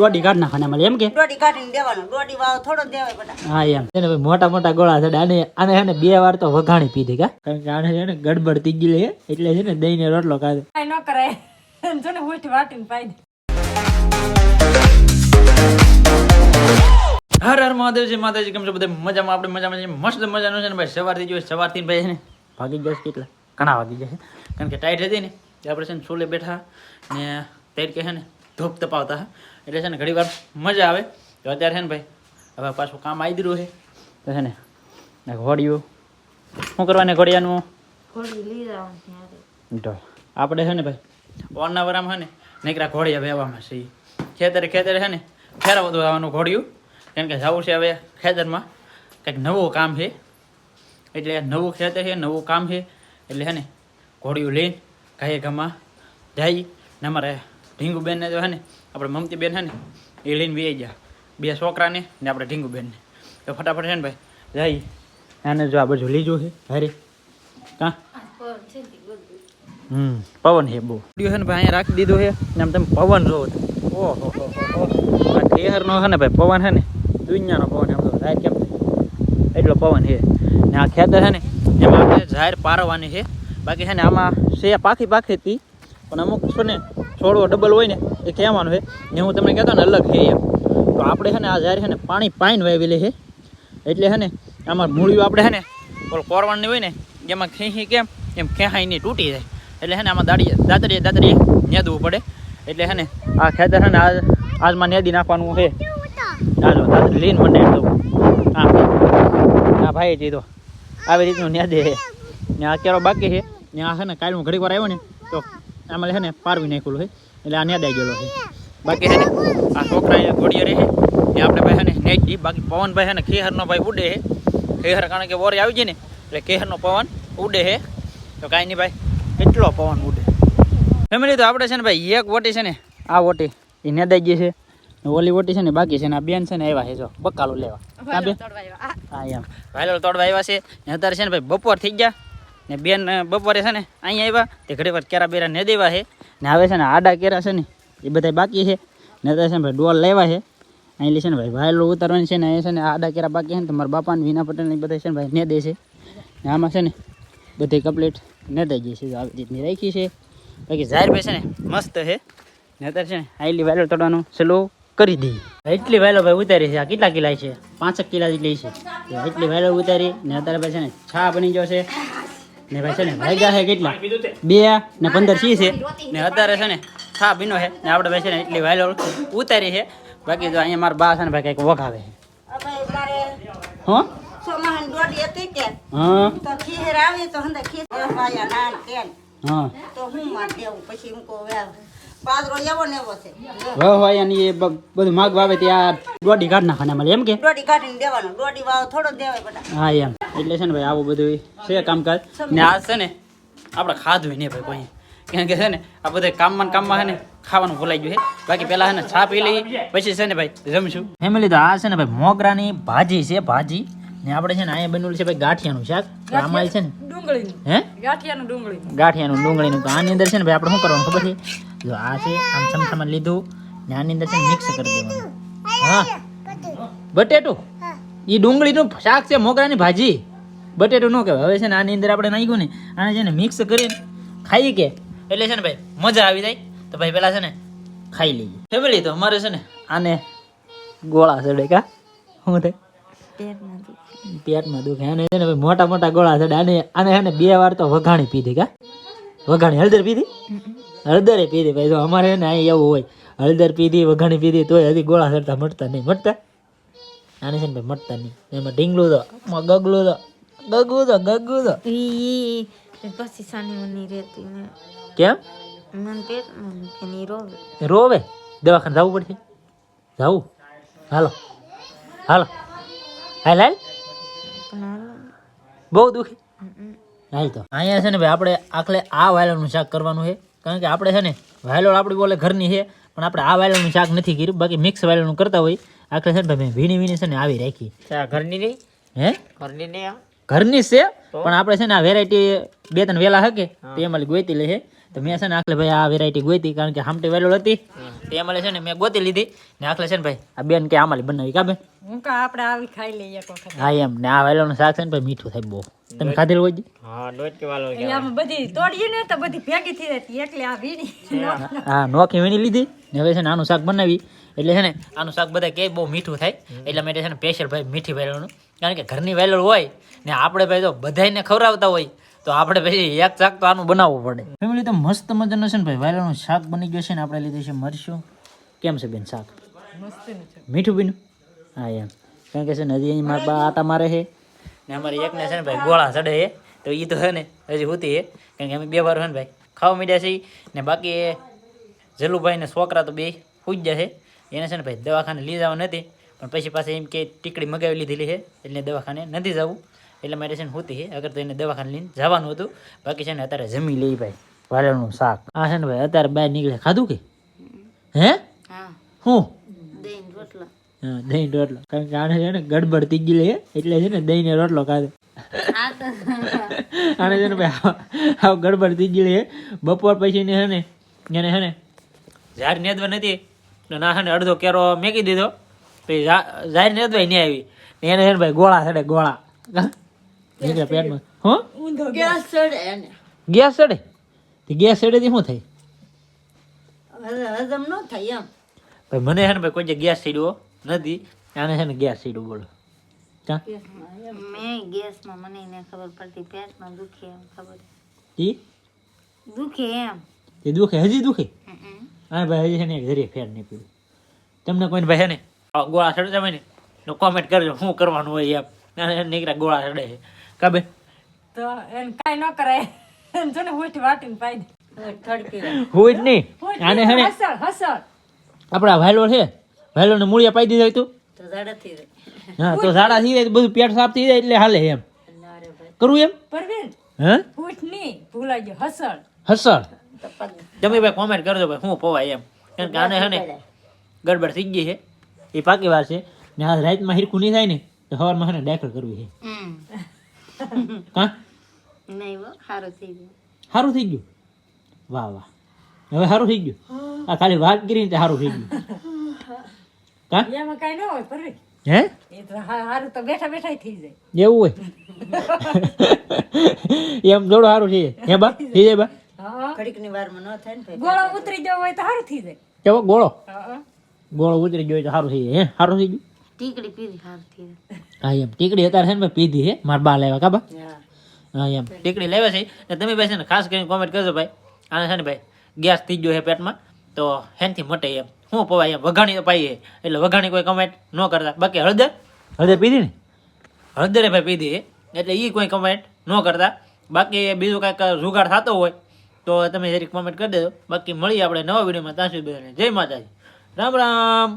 દોઢી કાઢ નાખવાના મળે એમ કે? દોડી કાઢીને દેવાનો દોડી વાળો થોડો દેવાય બધા. હા એમ. એને ભાઈ મોટા મોટા ગોળા છે આને આને છે ને બે વાર તો વઘાણી પીધી કા? કારણ કે આને છે ને ગડબડ થઈ ગયેલી એટલે છે ને દહીં ને રોટલો ખાધો. કાંઈ ન કરાય. જો ને ઉઠી વાટીને પાઈ દે. હર હર મહાદેવજી માતાજી કેમ છો બધા? મજામાં? આપણે મજામાં છીએ. મસ્ત મજાનું છે ને ભાઈ સવારથી જોઈએ સવારથી ભાઈ છે ને ભાગી ગયો કેટલા? ઘણા વાગી ગયા છે. કારણ કે ટાઈટ હતી ને આપણે છે ને છોલે બેઠા ને તૈર કે છે ને ધૂપ તપાવતા. એટલે છે ને ઘણી વાર મજા આવે. તો અત્યારે છે ને ભાઈ હવે પાછું કામ આવી દીધું છે. તો છે ને ઘોડિયું. શું કરવાને ઘોડિયાનું? તો આપણે છે ને ભાઈ ઓરના વરામાં છે ને નીકળ્યા ઘોડિયા વહેવામાં છે. ઈ. ખેતરે ખેતરે છે ને ફેરવતું આવવાનું ઘોડિયું. કેમ કે જવું છે હવે ખેતરમાં. કંઈક નવું કામ છે. એટલે નવું ખેતર છે નવું કામ છે. એટલે છે ને ઘોડિયું લઈને ગાયે ગામમાં જાય. ને અમારે ઢીંગુબેનને તો છે ને આપણે મમતી બેન છે ને, એ લઈને બે ગયા. બે છોકરાને ને આપણે ઢીંગુ બેનને. તો ફટાફટ છે ને ભાઈ જાય આને જો આ બધું લીધું છે હરે. હા? હમ, પવન હે બહુ. વીડિયો છે ને ભાઈ, અહીંયા રાખી દીધું છે ને આમ તમે પવન જોવો. ઓહો. આ ઠેહરનો છે ને ભાઈ, પવન છે ને, દુનિયાનો પવન એમ તો જાહેર કેમ એટલો પવન છે ને આ ખેતર છે ને, એમાં આપણે જાહેર પારવાની છે બાકી છે ને આમાં છે પાખી પાખી હતી. પણ અમુક છે ને, છોડવો ડબલ હોય ને એ કહેવાનું છે ને હું તમને કહેતો ને અલગ છે એમ તો આપણે છે ને આ જ્યારે છે ને પાણી પાઈને લે છે એટલે છે ને આમાં મૂળિયું આપણે છે ને ઓલ કોરવાની હોય ને એમાં ખેંચી કેમ એમ ખેંચાઈ નહીં તૂટી જાય એટલે છે ને આમાં દાડી દાતરીએ દાતરીએ નેદવું પડે એટલે છે ને આ ખેતર છે ને આજ આજમાં નેદી નાખવાનું છે ચાલો દાતરી લઈને મને તો હા હા ભાઈ જીધો આવી રીતનું નેદે છે ને આ બાકી છે ને આ છે ને કાલ હું ઘડીક વાર આવ્યો ને તો આમાં છે ને પારવી નાખેલું છે એટલે આ નેદાઈ ગયેલો છે. બાકી છે ને આ છોકરા અહીંયા ઘોડીએ રહે. ને આપણે ભાઈ હે ને નેજી બાકી પવનભાઈ હે ને ખેહરનો ભાઈ ઉડે હે. ખેહર કારણ કે વોરે આવી જાય ને એટલે ખેહરનો પવન ઉડે હે. તો કાંઈ નહીં ભાઈ કેટલો પવન ઉડે. ફેમિલી તો આપણે છે ને ભાઈ એક વોટી છે ને આ વોટી એ નેદાઈ ગઈ છે. ઓલી વોટી છે ને બાકી છે ને આ બેન છે ને આવ્યા છે જો બકાલો લેવા. હા એમ. વાયલો તોડવા આવ્યા છે. અત્યારે છે ને ભાઈ બપોર થઈ ગયા. ને બેન બપોરે છે ને અહીંયા આવ્યા તે ઘડી વાર કેરા બેરા ને દેવા છે ને હવે છે ને આડા કેરા છે ને એ બધા બાકી છે ને તો છે ને ભાઈ ડોલ લેવા છે અહીં લે છે ને ભાઈ વાયલો ઉતારવાની છે ને અહીંયા છે ને આડા કેરા બાકી છે ને તમારા બાપાને વિના પટેલ ને બધા છે ને ભાઈ ને દે છે ને આમાં છે ને બધી કમ્પ્લીટ ને દઈ છે આવી રીતની રાખી છે બાકી જાહેર ભાઈ છે ને મસ્ત છે ને અત્યારે છે ને આઈલી વાયલો તોડવાનું સ્લો કરી દઈએ એટલી વાયલો ભાઈ ઉતારી છે આ કેટલા કિલા છે પાંચક કિલા જેટલી છે એટલી વાયલો ઉતારી ને અત્યારે ભાઈ છે ને છા બની ગયો છે ને ભાઈ છે ને વાગ્યા છે કેટલા? બે ને પંદર સી છે. ને અત્યારે છે ને છા બીનો છે ને આપણે ભાઈ છે ને એટલી વાયલો ઉતારી છે. બાકી તો અહીંયા મારા બા છે ને ભાઈ કંઈક વખાવે છે. હો? હા. તો ખીર આવી તો હંદે ખીર. વાયા નાન કેન. હા. તો હું માં દેવું? પછી હું કહું પાદરો એવો ને એવો છે. હવે હોય અને એ બધું માગ વાવે ત્યાં દોડી કાઢ નાખવાને મળે એમ કે? દોડી કાઢીને દેવાનો. દોડી વાવ થોડો દેવાય બધા. હા એમ. એટલે છે ને ભાઈ આવું બધું છે કામકાજ. ને આ છે ને આપણે ખાધું ને ભાઈ કોઈ. કારણ કે છે ને આ બધા કામમાં કામમાં છે ને ખાવાનું ભૂલાઈ ગયું છે. બાકી પેલા છે ને છા પી લઈ પછી છે ને ભાઈ જમશું. ફેમિલી તો આ છે ને ભાઈ મોગરાની ભાજી છે ભાજી. ને આપણે છે ને અહીંયા બનેલું છે ભાઈ ગાંઠિયાનું શાક. તો આમાં છે ને? ડુંગળીનું. હે? ગાંઠિયાનું ડુંગળીનું. ગાંઠિયાનું ડુંગળીનું. તો આની અંદર છે ને ભાઈ આપણે શું કરવાનું ખબર છે? જો આ છે આમ ચમચામાં લીધું. ને આની અંદર છે મિક્સ કરી દેવાનું. હા. બટેટું. એ ડુંગળીનું શાક છે મોગરાની ભાજી. બટેટું ન કહેવાય. હવે છે ને આની અંદર આપણે નાખ્યું ને આને છે ને મિક્સ કરીને ખાઈ કે? એટલે છે ને ભાઈ મજા આવી જાય. તો ભાઈ પેલા છે ને ખાઈ લઈએ. ફેમિલી તો અમારે છે ને આને ગોળા ચડે કા શું થાય પેટમાં દુખે. આને છે ને મોટા મોટા ગોળા ચડે આને આને છે ને બે વાર તો વઘાણી પીધી કા? વઘાણી હળદર પીધી? હળદરે પીધી. ભાઈ તો અમારે ને અહીં એવું હોય હળદર પીધી વઘાણી પીધી તોય હજી ગોળા સરતા મટતા નહીં. મટતા આને છે ને ભાઈ મટતા નહીં. એમાં ઢીંગલું તો ગગલું તો ગગું તો ગગું તો પછી સાની રહેતી ને. કેમ? મન રોવે. રોવે? દવાખાને જવું પડશે? જવું? હાલો. હાલો. હાલ હાલ. બહુ દુખી. હાલ તો. અહીંયા છે ને ભાઈ આપણે આખલે આ વાયલોનું શાક કરવાનું છે. કારણ કે આપણે છે ને વાયલોળ આપણી બોલે ઘરની છે પણ આપણે આ વાયલોનું શાક નથી કર્યું. બાકી મિક્સ વાયલોનું કરતા હોય. આખરે છે ને ભાઈ મેં વીણી વીણી છે ને આવી રાખી. ઘરની નહીં? હે? ઘરની નહીં ઘરની છે પણ આપણે છે ને આ વેરાયટી બે ત્રણ વેલા હકે તો એમાં ગોતી લે છે. તો મેં છે ને આખલે ભાઈ આ વેરાયટી ગોતી કારણ કે હામટી વેલોળ હતી. તે અમારે છે ને મેં ગોતી લીધી. ને આખલે છે ને ભાઈ આ બેન કે આમાલી બનાવી કા બેન? હું કા આપણે આવી ખાઈ લઈએ એક વખત. હા એમ. ને આ વેલોળનું શાક છે ને ભાઈ મીઠું થાય બહુ. તમે ખાધેલું હોય હા દોઢ કે વાલો એટલે આમાં બધી તોડીએ ને તો બધી ભેગી થઈ જતી એટલે આ વીણી. હા. નોખી વીણી લીધી. ને હવે છે ને આનું શાક બનાવી. એટલે છે ને આનું શાક બધા કે બહુ મીઠું થાય. એટલે માટે છે ને સ્પેશિયલ ભાઈ મીઠી વેલોળનું કારણ કે ઘરની વેલોળ હોય ને આપણે ભાઈ તો બધાયને ખવડાવતા હોય. તો આપણે પછી એક શાક તો આનું બનાવવું પડે. ફેમિલી તો મસ્ત મજાનું છે ને ભાઈ? વેલોળનું શાક બની ગયું છે ને આપણે લીધું છે મરશું કેમ છે બેન શાક? મીઠું બીનું હા, એમ. કારણ કે છે ને હજી અહીં મારા બા આટા મારે છે. ને અમારે એકને છે ને ભાઈ ગોળા ચડે છે. તો એ તો છે ને હજી હોતી છે. કારણ કે અમે બે વાર છે ને ભાઈ ખાવા મીડ્યા છે ને બાકી જલુભાઈ ને છોકરા તો બે પૂજ છે. એને છે ને ભાઈ દવાખાને લઈ જવા નથી. પણ પછી પાછી એમ કે ટીકડી મગાવી લીધેલી છે. એટલે દવાખાને નથી જવું. એટલે મારે છે ને હોતી છે અગર તો એને દવાખાને લઈને જવાનું હતું. બાકી છે ને અત્યારે જમી લઈ ભાઈ. વાલણનું શાક. આ છે ને ભાઈ અત્યારે બહાર નીકળે ખાધું કે? હે? હા. હું? દહીં રોટલો. હા દહીં રોટલો. કારણ કે આને છે ને ગડબડ તીજી લે એટલે છે ને દહીં ને રોટલો ખાધો. હા આને છે ને ભાઈ આવ ગડબડ ગડબડ તીજી લે બપોર પછી ને છે ને એને છે ને ઝાડ નેદવા નથી. તો ના છે ને અડધો કેરો મેકી દીધો. પછી ઝાડ નેદવાય નહીં આવી. એને છે ને ભાઈ ગોળા છે ને ગોળા. નીકળે પેટમાં. હો? ગેસ. ચડે એને. ગેસ ચડે તે ગેસ ચડે શું થાય? હજમ ન થાય એમ. ભાઈ મને હે ને ભાઈ કોઈ ગેસ ચડ્યો નથી. આને હે ને ગેસ સીડવું બોલો. મેં ગેસમાં મને એને ખબર પડતી. પેટમાં દુખે એમ ખબર. ઈ? દુખે એમ. એ દુખે? હજી દુખે. હા ભાઈ હજી છે ને ફેર નહીં પીવું તમને કોઈને ભાઈ ને ગોળા ચડતા હોય ને કોમેન્ટ કરજો શું કરવાનું હોય એમ. નીકળ્યા ગોળા ચડે છે. કાબે તો એને કાઈ ન કરાય. એમ જો ને ઉઠી વાટીને પાઈ દે. થડકી હોય જ નહીં. આને છે ને? હસળ હસળ આપણા વાયલો છે. વાયલો ને મૂળિયા પાઈ દીધા તું? તો ઝાડા ઝાડેથી રહે. હા તો ઝાડા થઈ જાય બધું પેટ સાફ થઈ જાય એટલે હાલે એમ. કરવું એમ? પરવીન હે? ઉઠ નહીં ભૂલાઈ ગયો હસળ હસળ તમે ભાઈ કોમેન્ટ કરજો ભાઈ શું પવાય એમ. કારણ કે આને ને ગડબડ થઈ ગઈ છે. એ પાકી વાર છે. ને આ રાતમાં હિરકું નહીં થાય ને તો સવારમાં છે ને દાખલ કરવી છે. હમ. કાં નહીં સારું થઈ ગયું. સારું થઈ ગયું? વાહ વાહ. હવે સારું થઈ ગયું? આ ખાલી વાત કરીને તે સારું થઈ ગયું. કા એમાં કાંઈ ન હોય હે? એ તો સારું તો બેઠા બેઠા થઈ જાય. એવું હોય? એમ થોડું સારું છે. હે બા? થઈ જાય બા? હા. ઘડીકની વારમાં ન થાય ને ગોળો ઉતરી જવો હોય તો સારું થઈ જાય. કેવો ગોળો? ગોળો ઉતરી ગયો તો સારું થઈ જાય. હે? સારું થઈ ગયું? ટીકડી પીધી સારું થઈ ગયું હા એમ. ટીકડી અત્યારે છે ને ભાઈ પીધી હે મારા બા લેવા કા બા? હા. હા એમ. ટીકડી લેવા છે. ને તમે ભાઈ છે ને ખાસ કરીને કોમેન્ટ કરજો ભાઈ. આને છે ને ભાઈ ગેસ થઈ ગયો છે પેટમાં. તો હેનથી મટે એમ. શું પવાય એમ? વઘાણી તો પાઈએ. એટલે વઘાણી કોઈ કમેન્ટ ન કરતા. બાકી હળદર? હળદર પીધી ને? હળદરે ભાઈ પીધી છે. એટલે એ કોઈ કમેન્ટ ન કરતા. બાકી બીજું કાંઈક જુગાડ થતો હોય તો તમે જરીક કમેન્ટ કરી દેજો. બાકી મળીએ આપણે નવા વિડીયોમાં. ત્યાં સુધી બધાને જય માતાજી. રામ રામ.